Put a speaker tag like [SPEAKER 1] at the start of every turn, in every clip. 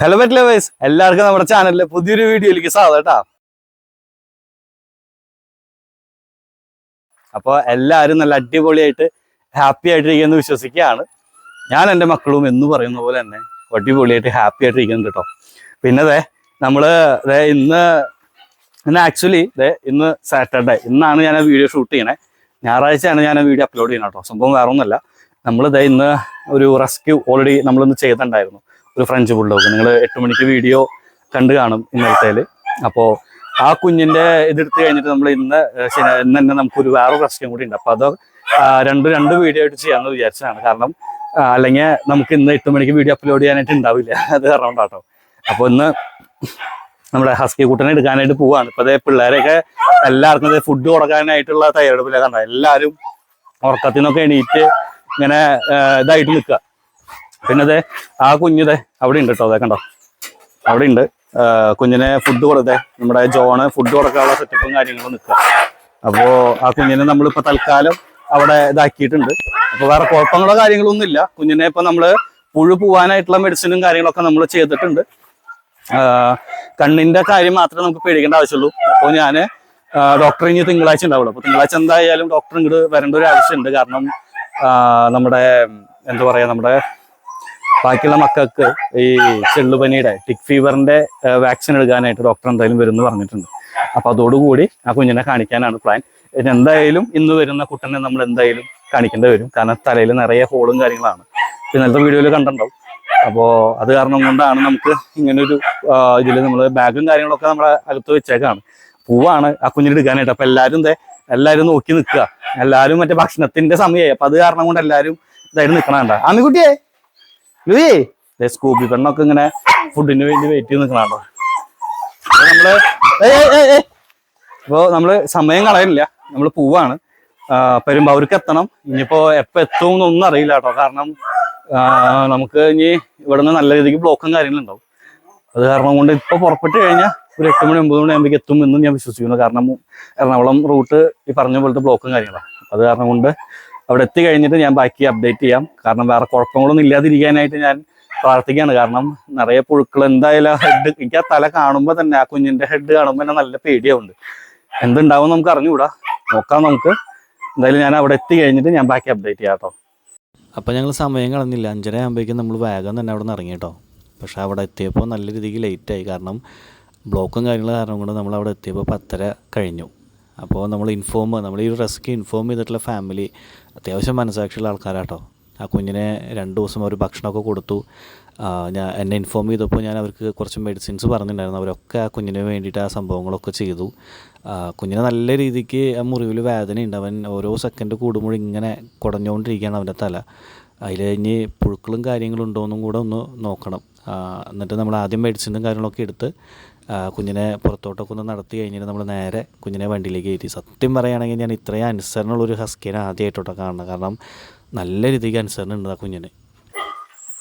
[SPEAKER 1] Hello bet lovers എല്ലാവർക്കും നമ്മുടെ ചാനലിലെ പുതിയൊരു വീഡിയോയിലേക്ക് സ്വാഗതം കേട്ടാ. അപ്പോൾ എല്ലാവരും നല്ല അടിപൊളിയായിട്ട് ഹാപ്പി ആയിട്ടിരിക്കുമെന്ന് വിശ്വസിക്കുകയാണ്. ഞാൻ എന്റെ മക്കളും എന്ന് പറയുന്ന പോലെ തന്നെ അടിപൊളിയായിട്ട് ഹാപ്പി ആയിട്ടിരിക്കുന്നുണ്ട് കേട്ടോ. പിന്നെ അതെ നമ്മൾ ഇന്ന് ഇന്ന് ആക്ച്വലി ദേ ഇന്ന് സാറ്റർഡേ ഇന്നാണ് ഞാൻ വീഡിയോ ഷൂട്ട് ചെയ്യണേ. ഞായറാഴ്ചയാണ് ഞാൻ വീഡിയോ അപ്ലോഡ് ചെയ്യണം കേട്ടോ. സംഭവം വേറെ ഒന്നുമല്ല നമ്മൾ ദേ ഇന്ന് ഒരു റെസ്ക്യൂ ഓൾറെഡി നമ്മളിന്ന് ചെയ്തിട്ടുണ്ടായിരുന്നു. ഒരു ഫ്രഞ്ച് ബുൾഡോഗ് നിങ്ങൾ എട്ട് മണിക്ക് വീഡിയോ കണ്ടു കാണും ഇന്നലത്തേൽ. അപ്പോൾ ആ കുഞ്ഞിന്റെ ഇതെടുത്ത് കഴിഞ്ഞിട്ട് നമ്മൾ ഇന്ന് ഇന്ന് തന്നെ നമുക്കൊരു വേറെ പ്രശ്നം കൂടി ഉണ്ട്. അപ്പൊ അത് രണ്ട് രണ്ട് വീഡിയോ ആയിട്ട് ചെയ്യാമെന്ന് വിചാരിച്ചതാണ്. കാരണം അല്ലെങ്കിൽ നമുക്ക് ഇന്ന് എട്ട് മണിക്ക് വീഡിയോ അപ്ലോഡ് ചെയ്യാനായിട്ട് ഉണ്ടാവില്ല. അത് കാരണം കേട്ടോ അപ്പൊ ഇന്ന് നമ്മുടെ ഹസ്കി കൂട്ടനെ എടുക്കാനായിട്ട് പോവാണ്. ഇപ്പൊ അതേ പിള്ളേരെയൊക്കെ എല്ലാവർക്കും ഫുഡ് കൊടുക്കാനായിട്ടുള്ള തയ്യാറെടുപ്പില്ല കണ്ട എല്ലാവരും ഉറക്കത്തിൽ നിന്നൊക്കെ എണീറ്റ് ഇങ്ങനെ ഇതായിട്ട് നിൽക്കുക പിന്നെ അതെ ആ കുഞ്ഞിതെ അവിടെ ഉണ്ട് കേട്ടോ അതെ കണ്ടോ? അവിടെ ഉണ്ട് കുഞ്ഞിനെ ഫുഡ് കൊടുത്തെ നമ്മുടെ ജോണ് ഫുഡ് കൊടുക്കാനുള്ള സെറ്റപ്പും കാര്യങ്ങളും നിൽക്കുക. അപ്പോ ആ കുഞ്ഞിനെ നമ്മളിപ്പോ തൽക്കാലം അവിടെ ഇതാക്കിയിട്ടുണ്ട്. അപ്പൊ വേറെ കുഴപ്പങ്ങളോ കാര്യങ്ങളോ ഒന്നും ഇല്ല. കുഞ്ഞിനെ ഇപ്പൊ നമ്മൾ പുഴു പോവാനായിട്ടുള്ള മെഡിസിനും കാര്യങ്ങളൊക്കെ നമ്മൾ ചെയ്തിട്ടുണ്ട്. കണ്ണിന്റെ കാര്യം മാത്രമേ നമുക്ക് പേടിക്കേണ്ട ആവശ്യമുള്ളൂ. അപ്പോൾ ഞാൻ ഡോക്ടർ ഇനി തിങ്കളാഴ്ച ഉണ്ടാവുള്ളൂ. അപ്പൊ തിങ്കളാഴ്ച എന്തായാലും ഡോക്ടർ ഇങ്ങോട്ട് വരേണ്ട ഒരു ആവശ്യമുണ്ട്. കാരണം നമ്മുടെ എന്താ പറയാ നമ്മുടെ ബാക്കിയുള്ള മക്കൾക്ക് ഈ ചെള്ളുപനിയുടെ ടിക് ഫീവറിന്റെ വാക്സിൻ എടുക്കാനായിട്ട് ഡോക്ടർ എന്തായാലും വരുമെന്ന് പറഞ്ഞിട്ടുണ്ട്. അപ്പൊ അതോടുകൂടി ആ കുഞ്ഞിനെ കാണിക്കാനാണ് പ്ലാൻ എന്തായാലും ഇന്ന് വരുന്ന കുട്ടനെ നമ്മൾ എന്തായാലും കാണിക്കേണ്ടി വരും. കാരണം തലയിൽ നിറയെ ഹോളും കാര്യങ്ങളാണ്. ഇന്നലത്തെ വീഡിയോയിൽ കണ്ടിട്ടുണ്ടാവും. അപ്പോൾ അത് കാരണം കൊണ്ടാണ് നമുക്ക് ഇങ്ങനൊരു ഇതിൽ നമ്മൾ ബാഗും കാര്യങ്ങളൊക്കെ നമ്മളെ അകത്ത് വെച്ചേക്കാണ്. പൂവാണ് ആ കുഞ്ഞിന് എടുക്കാനായിട്ട്. അപ്പൊ എല്ലാവരും ദേ എല്ലാവരും നോക്കി നിൽക്കുക. എല്ലാവരും മറ്റേ ഭക്ഷണത്തിന്റെ സമയമായി അപ്പൊ അത് കാരണം കൊണ്ട് എല്ലാവരും ഇതായിട്ട് നിൽക്കണണ്ട ആമിക്കുട്ടിയേ! ദേ സ്കൂബി പെണ്ണൊക്കെ ഇങ്ങനെ ഫുഡിന് വേണ്ടി വെയിറ്റ് ചെയ്ത് നിൽക്കണോ നമ്മൾ ഇപ്പോ നമ്മൾ സമയം കളയില്ല നമ്മൾ പോവാണ്. പെരുമ്പാവൂർക്ക് എത്തണം. ഇനിയിപ്പോ എപ്പോ എത്തും എന്നൊന്നും അറിയില്ല കേട്ടോ. കാരണം നമുക്ക് ഇനി ഇവിടുന്ന് നല്ല രീതിക്ക് ബ്ലോക്കും കാര്യങ്ങളും ഉണ്ടാവും. അത് കാരണം കൊണ്ട് ഇപ്പൊ പുറപ്പെട്ട് കഴിഞ്ഞാൽ ഒരു എട്ട് മണി ഒമ്പത് മണി ആകുമ്പോൾ എത്തും എന്ന് ഞാൻ വിശ്വസിക്കുന്നു. കാരണം എറണാകുളം റൂട്ട് ഈ പറഞ്ഞ പോലത്തെ ബ്ലോക്കും കാര്യങ്ങളാണ് അത് കാരണം കൊണ്ട് അവിടെ എത്തി കഴിഞ്ഞിട്ട് ഞാൻ ബാക്കി അപ്ഡേറ്റ് ചെയ്യാം. കാരണം വേറെ കുഴപ്പങ്ങളൊന്നും ഇല്ലാതിരിക്കാനായിട്ട് ഞാൻ പ്രാർത്ഥിക്കുകയാണ്. കാരണം നിറയെ പുഴുക്കൾ എന്തായാലും ഹെഡ് എനിക്ക് ആ തല കാണുമ്പോൾ തന്നെ ആ കുഞ്ഞിന്റെ ഹെഡ് കാണുമ്പോൾ തന്നെ നല്ല പേടിയാവുണ്ട്. എന്തുണ്ടാവും നമുക്ക് അറിഞ്ഞുകൂടാ. നോക്കാം നമുക്ക്. എന്തായാലും ഞാൻ അവിടെ എത്തി കഴിഞ്ഞിട്ട് ഞാൻ ബാക്കി അപ്ഡേറ്റ് ചെയ്യാം കേട്ടോ.
[SPEAKER 2] അപ്പോൾ ഞങ്ങൾ സമയം കളഞ്ഞില്ല. അഞ്ചര ആകുമ്പോഴേക്കും നമ്മൾ വേഗം തന്നെ അവിടെ നിന്ന് ഇറങ്ങി കേട്ടോ. പക്ഷേ അവിടെ എത്തിയപ്പോൾ നല്ല രീതിക്ക് ലേറ്റായി കാരണം ബ്ലോക്കും കാര്യങ്ങളും കാരണം കൊണ്ട് നമ്മൾ അവിടെ എത്തിയപ്പോൾ പത്തര കഴിഞ്ഞു. അപ്പോൾ നമ്മൾ ഇൻഫോം നമ്മൾ ഈ റെസ്ക്യൂ ഇൻഫോം ചെയ്തിട്ടുള്ള ഫാമിലി അത്യാവശ്യം മനസ്സാക്ഷിയുള്ള ആൾക്കാരാട്ടോ. ആ കുഞ്ഞിനെ രണ്ട് ദിവസം അവർ ഭക്ഷണമൊക്കെ കൊടുത്തു. ഞാൻ എന്നെ ഇൻഫോം ചെയ്തപ്പോൾ ഞാൻ അവർക്ക് കുറച്ച് മെഡിസിൻസ് പറഞ്ഞിട്ടുണ്ടായിരുന്നു. അവരൊക്കെ ആ കുഞ്ഞിന് വേണ്ടിയിട്ട് ആ സംഭവങ്ങളൊക്കെ ചെയ്തു. കുഞ്ഞിനെ നല്ല രീതിക്ക് ആ മുറിവിൽ വേദനയുണ്ട്. അവൻ ഓരോ സെക്കൻഡ് കൂടുമ്പോൾ ഇങ്ങനെ കുടഞ്ഞുകൊണ്ടിരിക്കുകയാണ് അവന്റെ തല. അതിൽ ഇനി പുഴുക്കളും കാര്യങ്ങളും ഉണ്ടോയെന്നും കൂടെ ഒന്ന് നോക്കണം. എന്നിട്ട് നമ്മൾ ആദ്യം മെഡിസിനും കാര്യങ്ങളൊക്കെ എടുത്ത് കുഞ്ഞിനെ പുറത്തോട്ടൊക്കെ ഒന്ന് നടത്തി കഴിഞ്ഞിട്ട് നമ്മൾ നേരെ കുഞ്ഞിനെ വണ്ടിയിലേക്ക് കയറ്റി. സത്യം പറയുകയാണെങ്കിൽ ഞാൻ ഇത്രയും അനുസരണമുള്ളൊരു ഹസ്കിനെ ആദ്യമായിട്ടോട്ടോ കാണണം കാരണം നല്ല രീതിക്ക് അനുസരണം ഉണ്ട് ആ കുഞ്ഞിന്.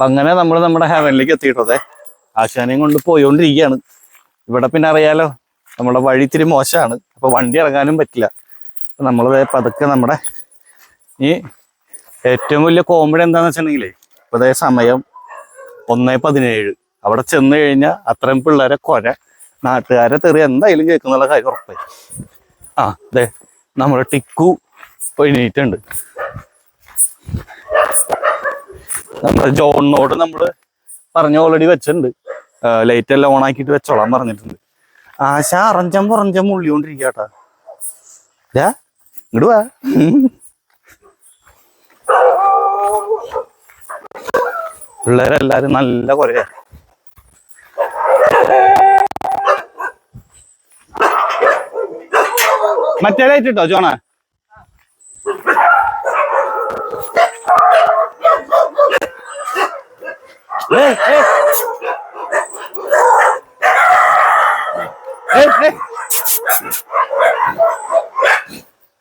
[SPEAKER 1] അങ്ങനെ നമ്മൾ നമ്മുടെ ഹെവനിലേക്ക് എത്തിയിട്ടതെ ആശാനെയും കൊണ്ട് പോയോണ്ടിരിക്കുകയാണ്. ഇവിടെ പിന്നെ അറിയാലോ നമ്മുടെ വഴി ഇത്തിരി മോശമാണ്. അപ്പോൾ വണ്ടി ഇറങ്ങാനും പറ്റില്ല. നമ്മൾ പതുക്കെ നമ്മുടെ ഈ ഏറ്റവും വലിയ കോമഡി എന്താണെന്ന് വെച്ചിട്ടുണ്ടെങ്കിലേ ഇപ്പോഴത്തെ സമയം ഒന്നേ പതിനേഴ്. അവിടെ ചെന്ന് കഴിഞ്ഞാൽ അത്രയും പിള്ളേരെ കൊര നാട്ടുകാരെ തെറി എന്തായാലും കേൾക്കുന്നുള്ള കാര്യം ഉറപ്പായി. ആ അതെ നമ്മുടെ ടിക്കു എണീറ്റുണ്ട് നമ്മുടെ ജോണിനോട് നമ്മൾ പറഞ്ഞ ഓൾറെഡി വെച്ചിട്ടുണ്ട്. ലൈറ്റ് എല്ലാം ഓൺ ആക്കിയിട്ട് വെച്ചോളാൻ പറഞ്ഞിട്ടുണ്ട്. ആശ അറഞ്ചം പുറഞ്ചം മുള്ളിക്കൊണ്ടിരിക്കട്ടാ ഇങ്ങോട്ട് വാ. പിള്ളേരെല്ലാരും നല്ല കൊറയാ മറ്റേ ലൈറ്റ് ഇട്ടോ ജോണ.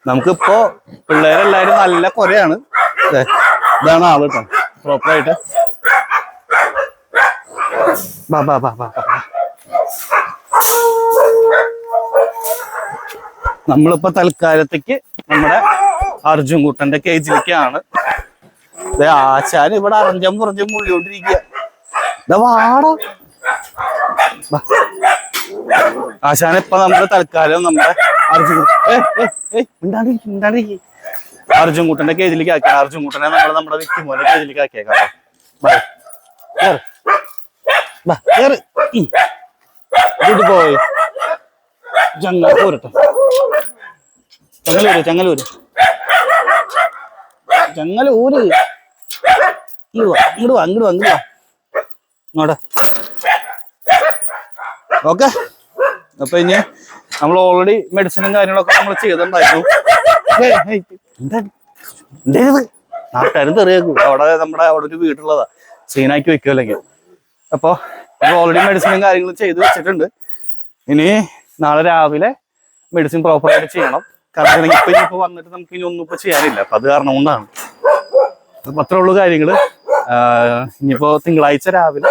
[SPEAKER 1] നമുക്കിപ്പോ പിള്ളേരെല്ലാരും നല്ല കൊറയാണ് ഇതാണ് ആൾ കേട്ടോ പ്രോപ്പറായിട്ട് ബാ ബാ ബാ ബാ. നമ്മളിപ്പോ തൽക്കാലത്തേക്ക് നമ്മുടെ അർജുൻ കുട്ടന്റെ കേജിലേക്കാണ് ദേ ആശാൻ ഇവിടെ അറിഞ്ഞം പുറഞ്ചം മുള്ളിക്കൊണ്ടിരിക്കുക വാടാ ബാ. ആശാനെ ഇപ്പൊ നമ്മുടെ തൽക്കാലം നമ്മുടെ അർജുൻ മിണ്ടാണ്ടിരിക്ക്. അർജുൻ കുട്ടന്റെ കേജിലേക്ക് ആക്കി അർജുൻ കുട്ടനെ നമ്മൾ നമ്മുടെ വ്യക്തി മോനെ കേജിലേക്ക് ആക്കിയേക്കാം കേട്ടോ. ബാ. കേറ്. ബാ, കേറ്. ഉം. Good boy. പോരട്ടെ ചങ്ങലൂര് ചങ്ങലൂര്. ചങ്ങലൂര്. ഇങ്ങോട്ട് വാ അങ്ങോട്ട് വാ ഇങ്ങോട്ട് വാ ഓക്കെ. അപ്പൊ ഇനി നമ്മൾ ഓൾറെഡി മെഡിസിനും കാര്യങ്ങളൊക്കെ നമ്മൾ ചെയ്തിട്ടുണ്ടായിരുന്നു. നാട്ടുകാരും തെറിയാക്കും. അവിടെ നമ്മുടെ അവിടെ ഒരു വീടുള്ളതാ സീനാക്കി വെക്കുമല്ലെങ്കിൽ അപ്പോൾ നമ്മൾ ഓൾറെഡി മെഡിസിനും കാര്യങ്ങളും ചെയ്ത് വെച്ചിട്ടുണ്ട്. ഇനി നാളെ രാവിലെ മെഡിസിൻ പ്രോപ്പറായിട്ട് ചെയ്യണം. കാരണം ഇപ്പൊ ഇനിയിപ്പോ വന്നിട്ട് നമുക്ക് ഇനി ഒന്നും ഇപ്പൊ ചെയ്യാനില്ല. അപ്പൊ അത് കാരണം കൊണ്ടാണ്. അപ്പൊ അത്രേ ഉള്ളൂ കാര്യങ്ങൾ. ഇനിയിപ്പോ തിങ്കളാഴ്ച രാവിലെ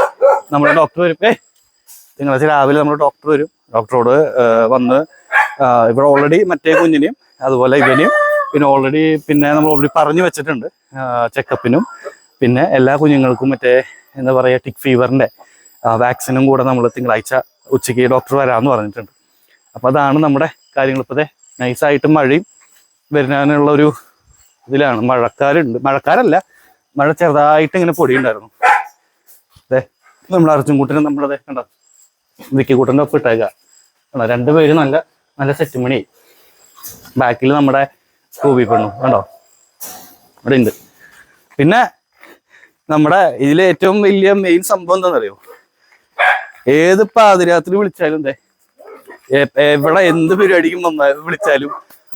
[SPEAKER 1] നമ്മുടെ ഡോക്ടർ വരും. ഏ തിങ്കളാഴ്ച രാവിലെ നമ്മുടെ ഡോക്ടർ വരും. ഡോക്ടറോട് വന്ന് ഇവിടെ ഓൾറെഡി മറ്റേ കുഞ്ഞിനെയും അതുപോലെ ഇവനെയും പിന്നെ ഓൾറെഡി പിന്നെ നമ്മൾ ഓൾറെഡി പറഞ്ഞു വെച്ചിട്ടുണ്ട്. ചെക്കപ്പിനും പിന്നെ എല്ലാ കുഞ്ഞുങ്ങൾക്കും മറ്റേ എന്താ പറയുക ടിക് ഫീവറിന്റെ വാക്സിനും കൂടെ നമ്മൾ തിങ്കളാഴ്ച ഉച്ചയ്ക്ക് ഡോക്ടർ വരാമെന്ന് പറഞ്ഞിട്ടുണ്ട്. അപ്പോൾ അതാണ് നമ്മുടെ കാര്യങ്ങൾ. ഇപ്പോഴത്തെ നൈസായിട്ട് മഴയും വരുന്നതിനുള്ള ഒരു ഇതിലാണ്. മഴക്കാരുണ്ട്. മഴക്കാരല്ല മഴ ചെറുതായിട്ട് ഇങ്ങനെ പൊടിയുണ്ടായിരുന്നു. അതെ നമ്മുടെ അർജുൻകൂട്ടനെ നമ്മളതെ കണ്ട വിക്കിക്കൂട്ടന്റെ ഒപ്പം ഇട്ടേക്ക. കണ്ടോ? രണ്ടുപേര് നല്ല നല്ല സെറ്റ് മണി ബാക്കിൽ നമ്മുടെ സ്കൂബി പെണ്ണു കണ്ടോ? അവിടെ ഉണ്ട്. പിന്നെ നമ്മുടെ ഇതിലെ ഏറ്റവും വലിയ മെയിൻ സംഭവം എന്താണെന്നറിയോ? ഏത് പാതിരാത്രി വിളിച്ചാലും എന്തേ എവിടെ എന്ത് പരിപാടിക്കും വന്നാ വിളിച്ചാലും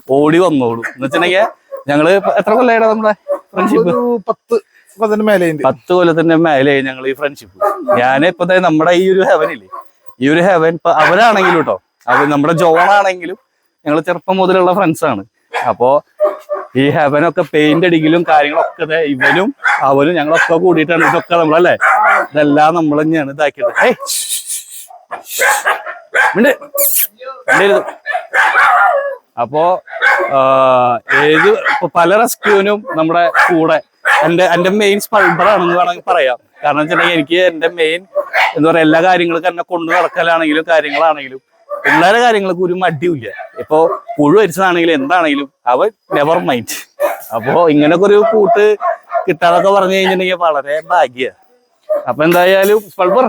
[SPEAKER 1] ഓടി വന്നോളൂ. എന്ന് വെച്ചിട്ടുണ്ടെങ്കിൽ ഞങ്ങൾ എത്ര കൊല്ലമായിടാ നമ്മളെ ഫ്രണ്ട്ഷിപ്പ്
[SPEAKER 3] പത്ത്
[SPEAKER 1] പത്ത് കൊല്ലത്തിന്റെ മേലെയായി ഞങ്ങൾ ഈ ഫ്രണ്ട്ഷിപ്പ് ഞാൻ ഇപ്പൊ നമ്മുടെ ഈ ഒരു ഹെവൻ ഇല്ലേ? ഈ ഒരു ഹെവൻ ഇപ്പൊ അവരാണെങ്കിലും കേട്ടോ അവർ നമ്മുടെ ജോൺ ആണെങ്കിലും ഞങ്ങൾ ചെറുപ്പം മുതലുള്ള ഫ്രണ്ട്സ് ആണ്. അപ്പോ ഈ ഹെവനൊക്കെ പെയിന്റ് അടിക്കലും കാര്യങ്ങളൊക്കെ ഇവനും അവനും ഞങ്ങളൊക്കെ കൂടിയിട്ടാണ് ഇതൊക്കെ നമ്മളല്ലേ? ഇതെല്ലാം നമ്മൾ തന്നെയാണ് ഇതാക്കിയത്. ഏയ് മിണ്ട്. മിണ്ടരുത്. അപ്പോ ഏത് പല റെസ്ക്യൂവിനും നമ്മുടെ കൂടെ എന്റെ എന്റെ മെയിൻ സ്പൾബറാണെന്ന് വേണമെങ്കിൽ പറയാം കാരണം വെച്ചിട്ടുണ്ടെങ്കിൽ എനിക്ക് എന്റെ മെയിൻ എന്താ പറയാ എല്ലാ കാര്യങ്ങൾക്കും എന്നെ കൊണ്ടു നടക്കലാണെങ്കിലും കാര്യങ്ങളാണെങ്കിലും പിള്ളേരെ കാര്യങ്ങൾക്ക് ഒരു മടിയില്ല ഇപ്പൊ പുഴു വരിച്ചതാണെങ്കിലും എന്താണെങ്കിലും അവ നെവർ മൈൻഡ് അപ്പോ ഇങ്ങനൊക്കെ ഒരു കൂട്ട് കിട്ടാതൊക്കെ പറഞ്ഞു കഴിഞ്ഞിട്ടുണ്ടെങ്കിൽ വളരെ ഭാഗ്യ അപ്പൊ എന്തായാലും സ്പൾബർ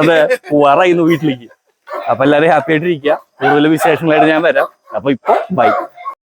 [SPEAKER 1] അതെ പോവാറായിരുന്നു വീട്ടിലേക്ക്. അപ്പൊ എല്ലാരും ഹാപ്പി ആയിട്ടിരിക്കുക. കൂടുതൽ വിശേഷങ്ങളായിട്ട് ഞാൻ വരാം. അപ്പൊ ഇപ്പൊ ബൈ